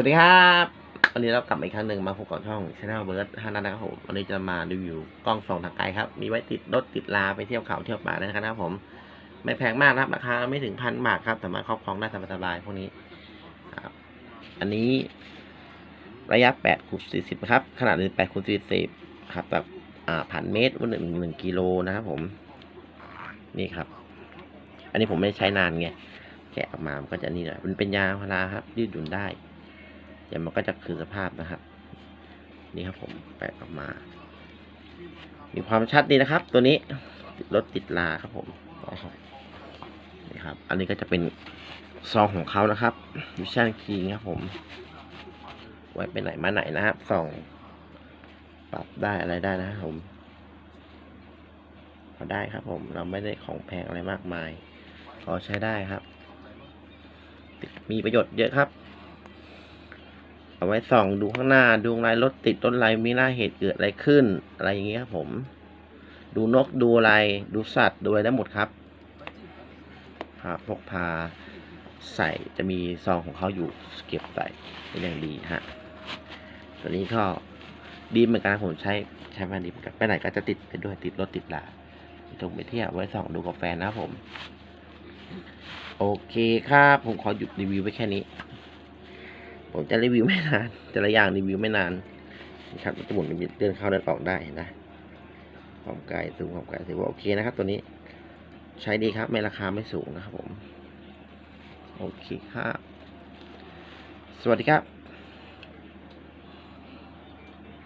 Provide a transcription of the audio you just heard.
วัสดีครับวันนี้เรากลับมาอีกครั้งหนึ่งมาพบกับช่องช anel เบิร์ดฮานานะครับผมวันนี้จะมารีวิวกล้องส่องทางไกลครับ มีไว้ติดรถติดลาไปเที่ยวเขาเที่ยวป่าได้นะครับผม ไม่แพงมากนะครับราคาไม่ถึงพันบาทครับสามารถครอบครองได้สบายๆพวกนี้ครับ อันนี้ระยะ8คูณ40ครับ ขนาด1 8คูณ40ครับแบบอ่าพันเมตรวันหนึ่งหนึ่งกิโลนะครับผม นี่ครับ อันนี้ผมไม่ได้ใช้นานไงแกะออกมามันก็จะนี่แหละมันเป็นยาพาราครับยืดหยุ่นได้ เดี๋ยวมันก็จะคืนสภาพนะครับ นี่ครับผมแปะออกมา มีความชัดดีนะครับ ตัวนี้รถติดลาครับผมนี่ครับ อันนี้ก็จะเป็นซองของเขานะครับวิชั่นคีครับผม ไว้ไปไหนมาไหนนะครับส่องปรับได้อะไรได้นะครับผมพอได้ครับผมเราไม่ได้ของแพงอะไรมากมายพอใช้ได้ครับ มีประโยชน์เยอะครับ เอาไว้ส่องดูข้างหน้าดูอะไรรถติดต้นไรมีหน้าเหตุเกิดอะไรขึ้น อะไรอย่างเงี้ยครับผม ดูนกดูอะไรดูสัตว์ดูอะไรได้หมดครับครับพกพาใส่จะมีซองของเขาอยู่เก็บใส่เป็นอย่างดีฮะตัวนี้ก็ดีเหมือนกันผมใช้ใช้มาดีเหมือนกันไปไหนก็จะติดไปด้วยติดรถติดลาตรงไปเที่ยวไว้ส่องดูกับแฟนนะครับผม โอเคครับ ผมขอหยุดรีวิวไว้แค่นี้ ผมจะรีวิวไม่นาน แต่ละอย่างรีวิวไม่นานนะครับจะหมุนเดินเข้าเดินออกได้นะความไกลสูงความไกลถือว่าโอเคนะครับ ตัวนี้ใช้ดีครับ ไม่ราคาไม่สูงนะครับผม โอเคครับ สวัสดีครับ